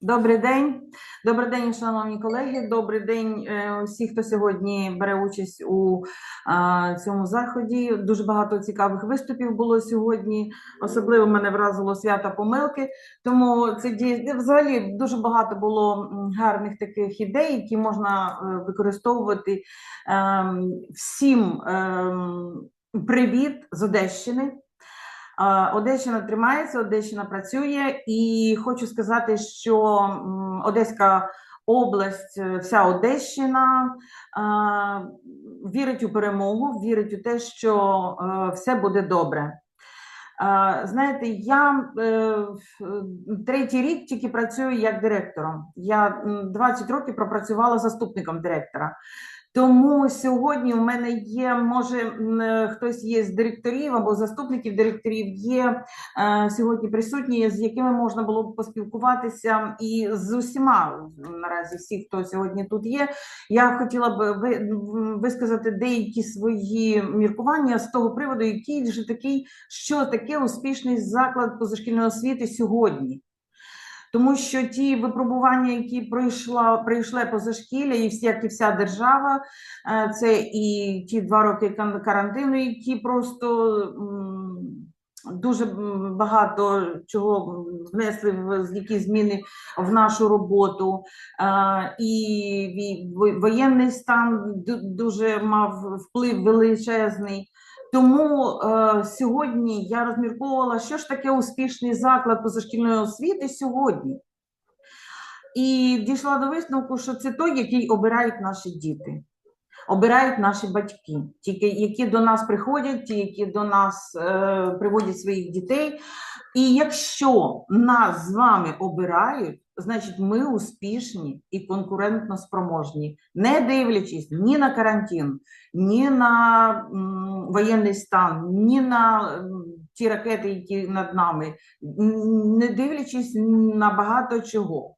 Добрий день, добрий день, шановні колеги. Добрий день е, усі, хто сьогодні бере участь у цьому заході. Дуже багато цікавих виступів було сьогодні. Особливо мене вразило свято помилки. Тому це дій- взагалі дуже багато було гарних таких ідей, які можна е, використовувати. Ем, Всім ем, привіт з Одещини. Одещина тримається, Одещина працює, і хочу сказати, що Одеська область, е, вся Одещина вірить у перемогу, вірить у те, що е, все буде добре. Знаєте, я е, третій рік тільки працюю як директором. Я м, 20 років пропрацювала заступником директора. Тому сьогодні у мене є, може, е, хтось є з директорів або заступників директорів, є е, сьогодні присутні, з якими можна було б поспілкуватися, і з усіма наразі всі, хто сьогодні тут є. Я хотіла б висказати деякі свої міркування з того приводу, який же такий, що таке успішний заклад позашкільної освіти сьогодні. Тому що ті випробування, які пройшла пройшли позашкілля, і всі, як і вся держава, е, це і ті два роки карантину, які просто дуже багато чого внесли в які зміни в нашу роботу. Е, І воєнний стан дуже мав вплив величезний. Тому е, сьогодні я розмірковувала, що ж таке успішний заклад позашкільної освіти сьогодні. І дійшла до висновку, що це той, який обирають наші діти, обирають наші батьки, ті, які до нас приходять, ті, які до нас е, приводять своїх дітей. І якщо нас з вами обирають, значить ми успішні і конкурентно спроможні, не дивлячись ні на карантин, ні на м, воєнний стан, ні на м, ті ракети, які над нами, не дивлячись на багато чого.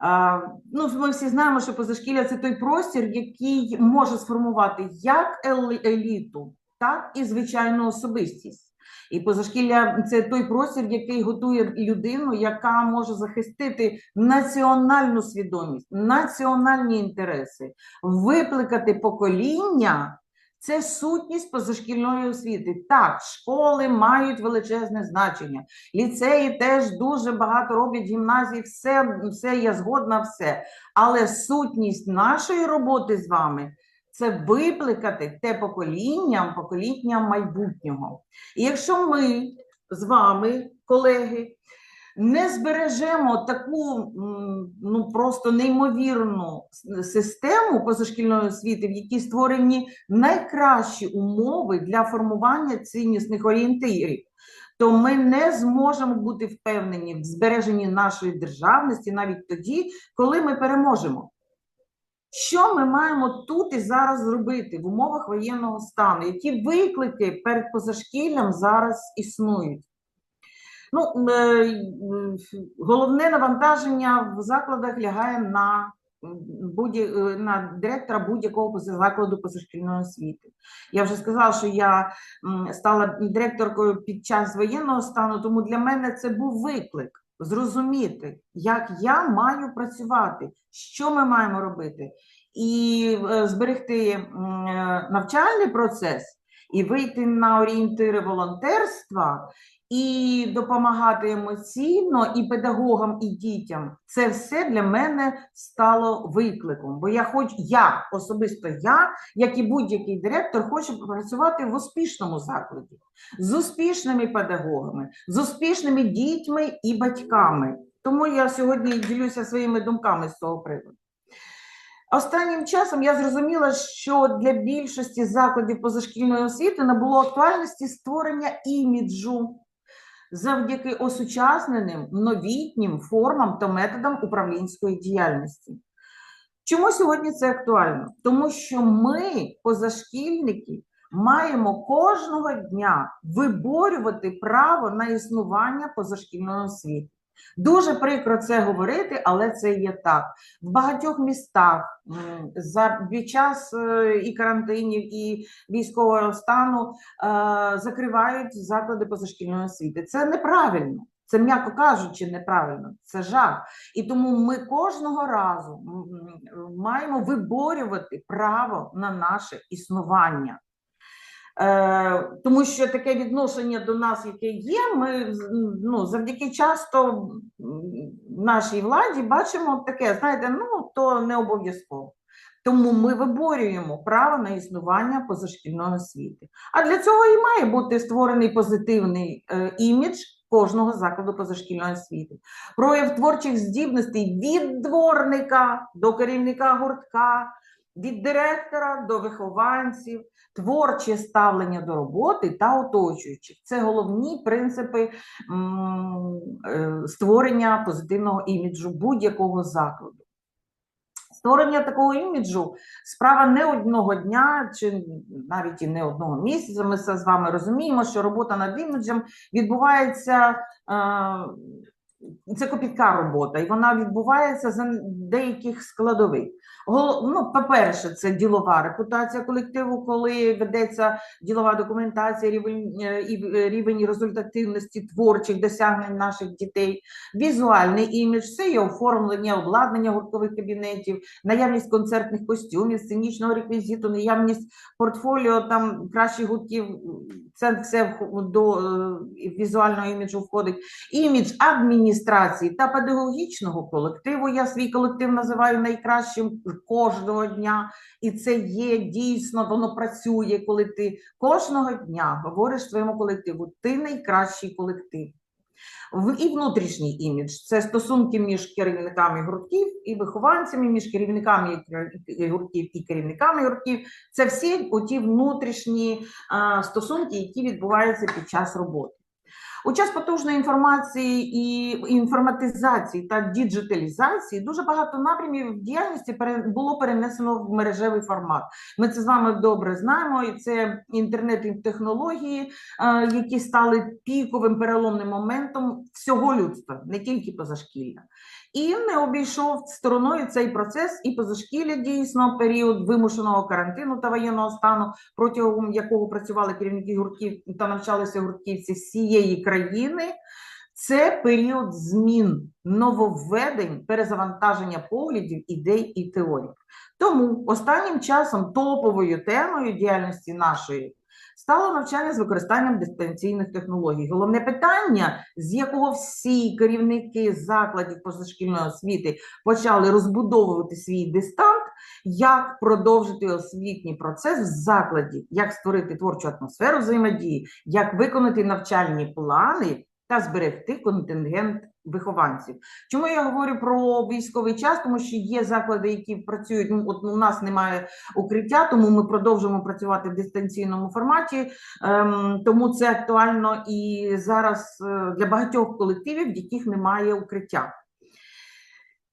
А, ну, ми всі знаємо, що позашкілля це той простір, який може сформувати як еліту, так і звичайну особистість. І позашкілля це той простір, який готує людину, яка може захистити національну свідомість, національні інтереси, викликати покоління. Це сутність позашкільної освіти. Так, школи мають величезне значення. Ліцеї теж дуже багато роблять гімназії, все, все я згодна, все. Але сутність нашої роботи з вами це викликати те покоління, покоління майбутнього. І якщо ми з вами, колеги, не збережемо таку ну просто неймовірну систему позашкільної освіти, в якій створені найкращі умови для формування ціннісних орієнтирів, то ми не зможемо бути впевнені в збереженні нашої державності навіть тоді, коли ми переможемо. Що ми маємо тут і зараз зробити в умовах воєнного стану? Які виклики перед позашкіллям зараз існують? Ну, е, головне навантаження в закладах лягає на, будь, е, на директора будь-якого закладу позашкільної освіти. Я вже сказала, що я стала директоркою під час воєнного стану, тому для мене це був виклик зрозуміти, як я маю працювати, що ми маємо робити, і е, зберегти е, навчальний процес, і вийти на орієнтири волонтерства, і допомагати емоційно і педагогам, і дітям. Це все для мене стало викликом. Бо я хоч я особисто я, як і будь-який директор, хочу працювати в успішному закладі з успішними педагогами, з успішними дітьми і батьками. Тому я сьогодні ділюся своїми думками з цього приводу. Останнім часом я зрозуміла, що для більшості закладів позашкільної освіти набуло актуальності створення іміджу завдяки осучасненим новітнім формам та методам управлінської діяльності. Чому сьогодні це актуально? Тому що ми, позашкільники, маємо кожного дня виборювати право на існування позашкільного освіти. Дуже прикро це говорити, але це є так. В багатьох містах за під час е, і карантинів, і військового стану е, закривають заклади позашкільної освіти. Це неправильно. Це, м'яко кажучи, неправильно, це жах. І тому ми кожного разу маємо виборювати право на наше існування. Е, тому що таке відношення до нас, яке є, ми ну, завдяки часто нашій владі бачимо таке, знаєте, ну то не обов'язково. Тому ми виборюємо право на існування позашкільної освіти. А для цього і має бути створений позитивний е, імідж кожного закладу позашкільної освіти. Прояв творчих здібностей від дворника до керівника гуртка, від директора до вихованців, творче ставлення до роботи та оточуючих. Це головні принципи е, створення позитивного іміджу будь-якого закладу. Створення такого іміджу справа не одного дня чи навіть і не одного місяця. Ми все з вами розуміємо, що робота над іміджем відбувається. Це копітка робота, і вона відбувається за деяких складових. Гол- Ну, по-перше, це ділова репутація колективу, коли ведеться ділова документація, рівень, е, е, рівень результативності творчих досягнень наших дітей, візуальний імідж, це є оформлення, обладнання гурткових кабінетів, наявність концертних костюмів, сценічного реквізиту, наявність портфоліо там кращих гуртків. Це все до е, візуального іміджу входить. Імідж адміністрації та педагогічного колективу. Я свій колектив називаю найкращим кожного дня, і це є дійсно, воно працює, коли ти кожного дня говориш своєму колективу, ти найкращий колектив. І внутрішній імідж це стосунки між керівниками гуртків і вихованцями, між керівниками гуртків і керівниками гуртків. Це всі оті внутрішні стосунки, які відбуваються під час роботи. У час потужної інформації і інформатизації та діджиталізації дуже багато напрямів діяльності було перенесено в мережевий формат. Ми це з вами добре знаємо, і це інтернет і технології, е, які стали піковим переломним моментом всього людства, не тільки позашкілля. І не обійшов стороною цей процес і позашкілля дійсно період вимушеного карантину та воєнного стану, протягом якого працювали керівники гуртків та навчалися гуртківці всієї країни. Це період змін, нововведень, перезавантаження поглядів, ідей і теорій. Тому останнім часом топовою темою діяльності нашої стало навчання з використанням дистанційних технологій. Головне питання, з якого всі керівники закладів позашкільної освіти почали розбудовувати свій дистант, як продовжити освітній процес в закладі, як створити творчу атмосферу взаємодії, як виконати навчальні плани та зберегти контингент вихованців. Чому я говорю про військовий час? Тому що є заклади, які працюють. Ну, от у нас немає укриття, тому ми продовжуємо працювати в дистанційному форматі. Ем, тому це актуально і зараз е, для багатьох колективів, в яких немає укриття.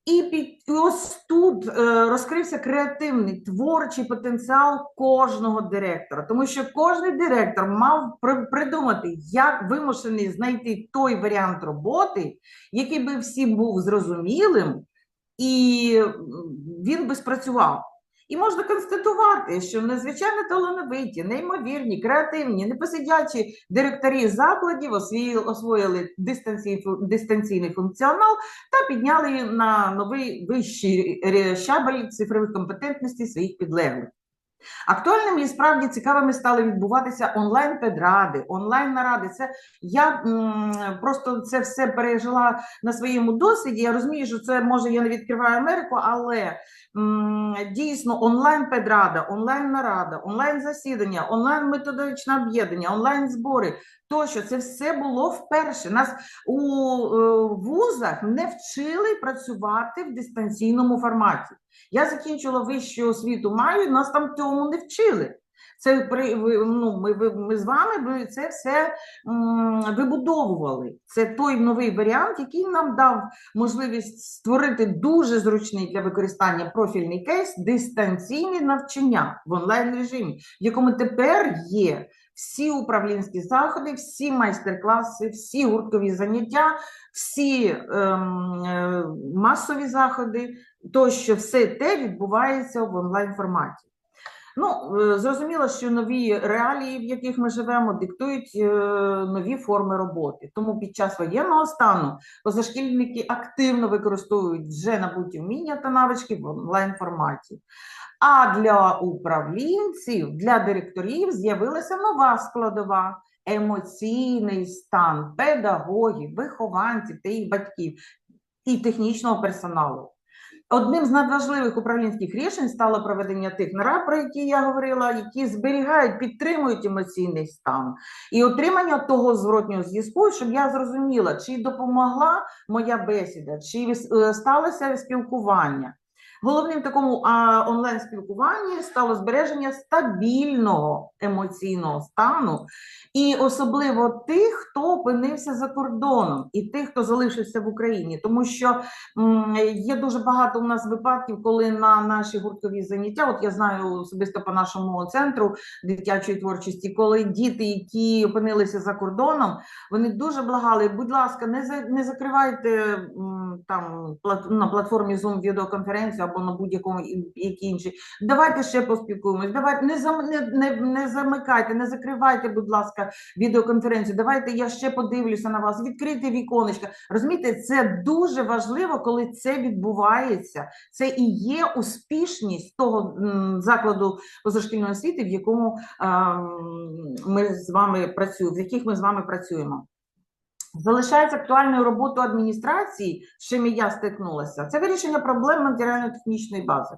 І під ось тут е, розкрився креативний творчий потенціал кожного директора, тому що кожен директор мав при- придумати, як вимушений знайти той варіант роботи, який би всім був зрозумілим, і він би спрацював. І можна констатувати, що надзвичайно талановиті, неймовірні, креативні, непосидячі директорі закладів освоїли, освоїли дистанцій, дистанційний функціонал та підняли на новий вищий ре- щабель цифрових компетентностей своїх підлеглих. Актуальними і справді цікавими стали відбуватися онлайн-педради, онлайн-наради. Це я м, просто це все пережила на своєму досвіді. Я розумію, що це може я не відкриваю Америку, але м, дійсно онлайн-педрада, онлайн-нарада, онлайн-засідання, онлайн-методичне об'єднання, онлайн-збори. Тощо це все було вперше. Нас у е, вузах не вчили працювати в дистанційному форматі. Я закінчила вищу освіту маю, нас там цьому не вчили. Це при ну, ми, ми з вами ви це все вибудовували. Це той новий варіант, який нам дав можливість створити дуже зручний для використання профільний кейс дистанційне навчання в онлайн режимі, в якому тепер є всі управлінські заходи, всі майстер-класи, всі гурткові заняття, всі ем, е, масові заходи, тощо все те відбувається в онлайн форматі. Ну, е, зрозуміло, що нові реалії, в яких ми живемо, диктують е, нові форми роботи. Тому під час воєнного стану позашкільники активно використовують вже набуті вміння та навички в онлайн-форматі. А для управлінців, для директорів з'явилася нова складова емоційний стан педагогів, вихованців та їх батьків і технічного персоналу. Одним з надважливих управлінських рішень стало проведення тих нарад, про які я говорила, які зберігають, підтримують емоційний стан і отримання того зворотнього зв'язку, щоб я зрозуміла, чи допомогла моя бесіда, чи е, сталося спілкування. Головним такому онлайн-спілкуванні стало збереження стабільного емоційного стану, і особливо тих, хто опинився за кордоном, і тих, хто залишився в Україні, тому що є дуже багато у нас випадків, коли на наші гурткові заняття, от я знаю особисто по нашому центру дитячої творчості, коли діти, які опинилися за кордоном, вони дуже благали, будь ласка, не за не закривайте там на платформі Zoom відеоконференцію або на будь-якому і- якій іншій. Давайте ще поспілкуємось. Давайте не зам не, не, не замикайте, не закривайте, будь ласка, відеоконференцію. Давайте я ще подивлюся на вас. Відкрийте віконечка. Розумієте, це дуже важливо, коли це відбувається. Це і є успішність того закладу позашкільної освіти, в якому ем, ми з вами працюємо, в яких ми з вами працюємо. Залишається актуальною роботу адміністрації, з чим я стикнулася. Це вирішення проблем матеріально-технічної бази.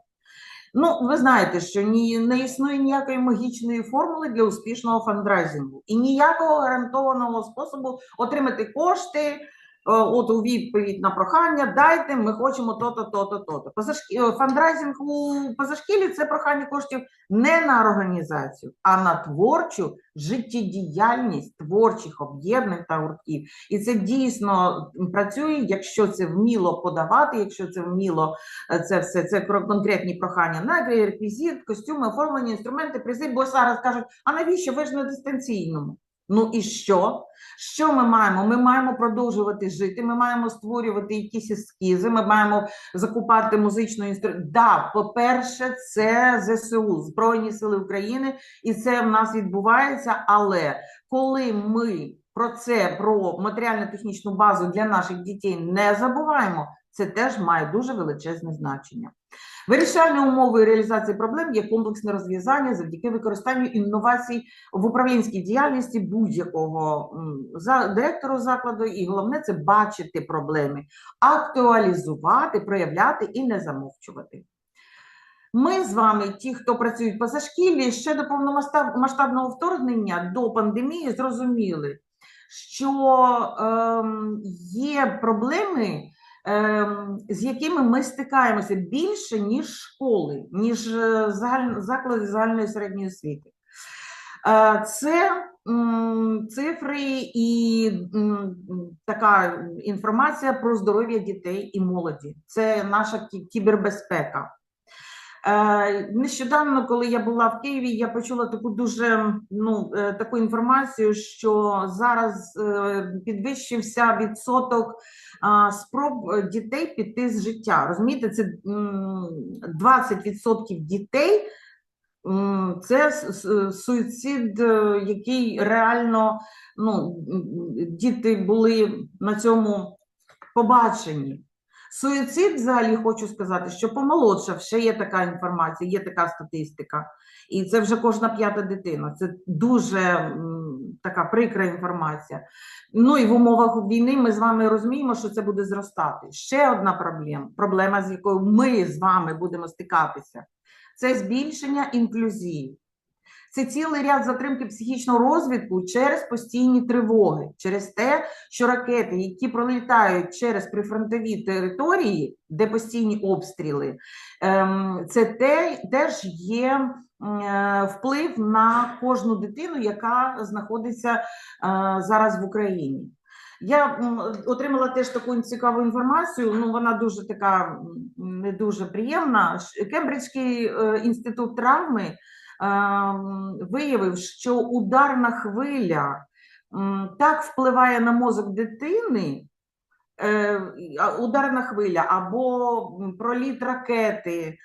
Ну, ви знаєте, що ні, не існує ніякої магічної формули для успішного фандрайзингу і ніякого гарантованого способу отримати кошти. Е, От у відповідь на прохання, дайте, ми хочемо то-то, то-то, то-то. Позашкі... е, Фандрайзинг у позашкілі це прохання коштів не на організацію, а на творчу життєдіяльність творчих об'єднань та гуртків. І це дійсно працює, якщо це вміло подавати, якщо це вміло е, це все це конкретні прохання на реквізит, костюми, оформлення, інструменти, призи. Бо зараз кажуть, а навіщо ви ж на дистанційному? Ну і що? Що ми маємо? Ми маємо продовжувати жити, ми маємо створювати якісь ескізи, ми маємо закупати музичну інструмент. Да, по-перше, це ЗСУ, Збройні Сили України, і це в нас відбувається. Але коли ми про це, про матеріально-технічну базу для наших дітей не забуваємо, це теж має дуже величезне значення. Вирішальною умовою реалізації проблем є комплексне розв'язання завдяки використанню інновацій в управлінській діяльності будь-якого директору закладу, і головне це бачити проблеми, актуалізувати, проявляти і не замовчувати. Ми з вами, ті, хто працюють по зашкіллі, ще до повномасштабного вторгнення до пандемії зрозуміли, що ем, є проблеми, ем, з якими ми стикаємося більше, ніж школи, ніж е, заклади загальної середньої освіти. Е, Це цифри і така інформація про здоров'я дітей і молоді. Це наша кібербезпека. Е, Нещодавно, коли я була в Києві, я почула таку дуже ну, е, таку інформацію, що зараз е, підвищився відсоток спроб дітей піти з життя. Розумієте, це 20% дітей. Це суїцид, який реально ну, діти були на цьому побачені. Суїцид, взагалі, хочу сказати, що помолодшав, ще є така інформація, є така статистика. І це вже кожна п'ята дитина. Це дуже така прикра інформація. Ну і в умовах війни ми з вами розуміємо, що це буде зростати. Ще одна проблема, проблема, з якою ми з вами будемо стикатися, це збільшення інклюзії. Це цілий ряд затримки психічного розвитку через постійні тривоги, через те, що ракети, які пролітають через прифронтові території, де постійні обстріли, ем, це те, теж є е, вплив на кожну дитину, яка знаходиться е, зараз в Україні. Я отримала теж таку цікаву інформацію. Ну вона дуже така не дуже приємна. Кембриджський е, інститут травми виявив, що ударна хвиля так впливає на мозок дитини, ударна хвиля або проліт ракети е,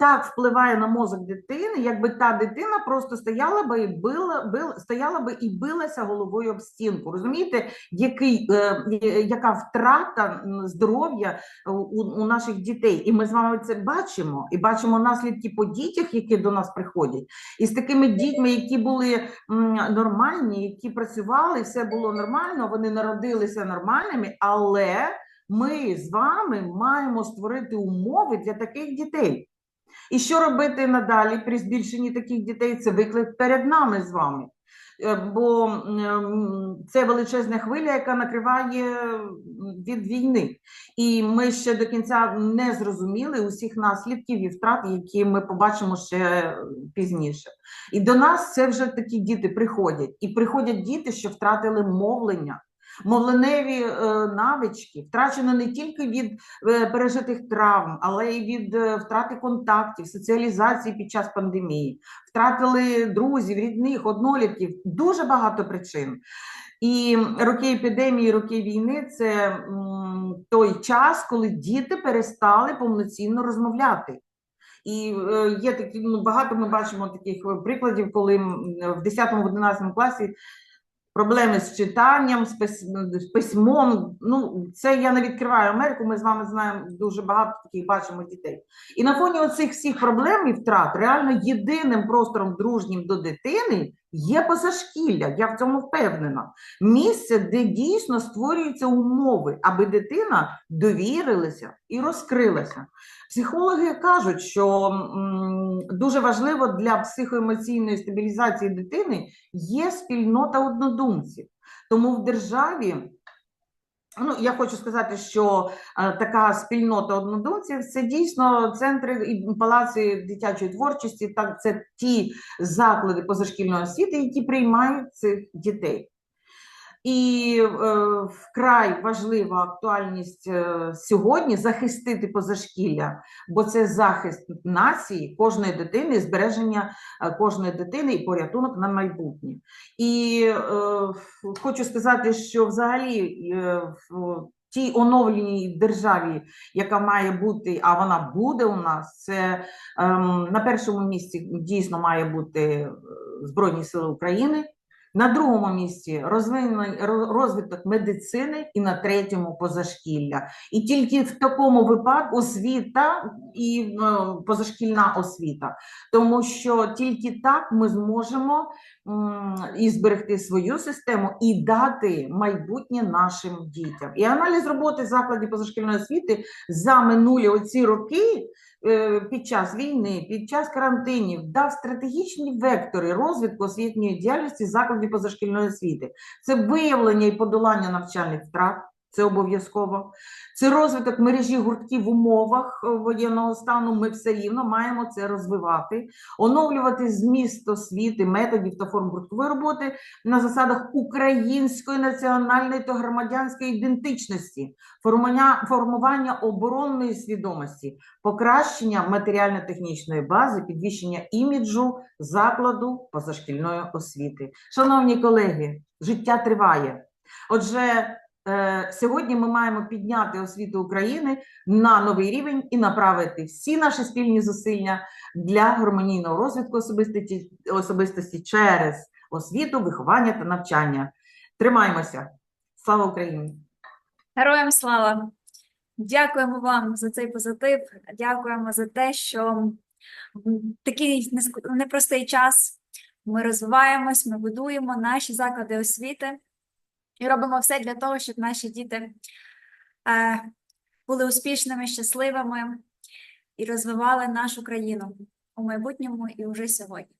так впливає на мозок дитини, якби та дитина просто стояла би і била, бил, стояла би і билася головою об стінку. Розумієте, який, е, яка втрата здоров'я у, у наших дітей? І ми з вами це бачимо, і бачимо наслідки по дітях, які до нас приходять. І з такими дітьми, які були нормальні, які працювали, все було нормально, вони народилися нормальними, але ми з вами маємо створити умови для таких дітей. І що робити надалі при збільшенні таких дітей? Це виклик перед нами з вами. Е, Бо це величезна хвиля, яка накриває від війни. І ми ще до кінця не зрозуміли усіх наслідків і втрат, які ми побачимо ще пізніше. І до нас це вже такі діти приходять. І приходять діти, що втратили мовлення. Мовленеві е, навички втрачено не тільки від е, пережитих травм, але й від е, втрати контактів, соціалізації під час пандемії, втратили друзів, рідних, однолітків, дуже багато причин. І роки епідемії, роки війни це той час, коли діти перестали повноцінно розмовляти. І є такі, ну, багато ми бачимо таких прикладів, коли в 10-11 класі проблеми з читанням, з, пис... з письмом. Ну, це я не відкриваю Америку. Ми з вами знаємо дуже багато таких бачимо дітей. І на фоні оцих всіх проблем і втрат реально єдиним простором дружнім до дитини є позашкілля. Я в цьому впевнена. Місце, де дійсно створюються умови, аби дитина довірилася і розкрилася. Психологи кажуть, що дуже важливо для психоемоційної стабілізації дитини є спільнота однодумців. Тому в державі, ну я хочу сказати, що е, така спільнота однодумців це дійсно центри і палаци дитячої творчості, так це ті заклади позашкільної освіти, які приймають цих дітей. І е, вкрай важлива актуальність е, сьогодні захистити позашкілля, бо це захист нації, кожної дитини, збереження е, кожної дитини і порятунок на майбутнє. І е, хочу сказати, що взагалі е, в тій оновленій державі, яка має бути, а вона буде у нас, це ем, на першому місці дійсно має бути е, Збройні Сили України. На другому місці розвиток медицини і на третьому позашкілля. І тільки в такому випадку освіта і е, позашкільна освіта, тому що тільки так ми зможемо і зберегти свою систему і дати майбутнє нашим дітям. І аналіз роботи закладів позашкільної освіти за минулі оці роки під час війни, під час карантинів дав стратегічні вектори розвитку освітньої діяльності закладів позашкільної освіти. Це виявлення і подолання навчальних втрат. Це обов'язково. Це розвиток мережі гуртків в умовах е, воєнного стану. Ми все рівно маємо це розвивати, оновлювати зміст освіти, методів та форм гурткової роботи на засадах української національної та громадянської ідентичності, формування, оборонної свідомості, покращення матеріально-технічної бази, підвищення іміджу закладу позашкільної освіти. Шановні колеги, життя триває. Отже, сьогодні ми маємо підняти освіту України на новий рівень і направити всі наші спільні зусилля для гармонійного розвитку особистості, особистості через освіту, виховання та навчання. Тримаємося! Слава Україні! Героям слава! Дякуємо вам за цей позитив. Дякуємо за те, що такий непростий час ми розвиваємось, ми будуємо наші заклади освіти і робимо все для того, щоб наші діти е, були успішними, щасливими і розвивали нашу країну у майбутньому і вже сьогодні.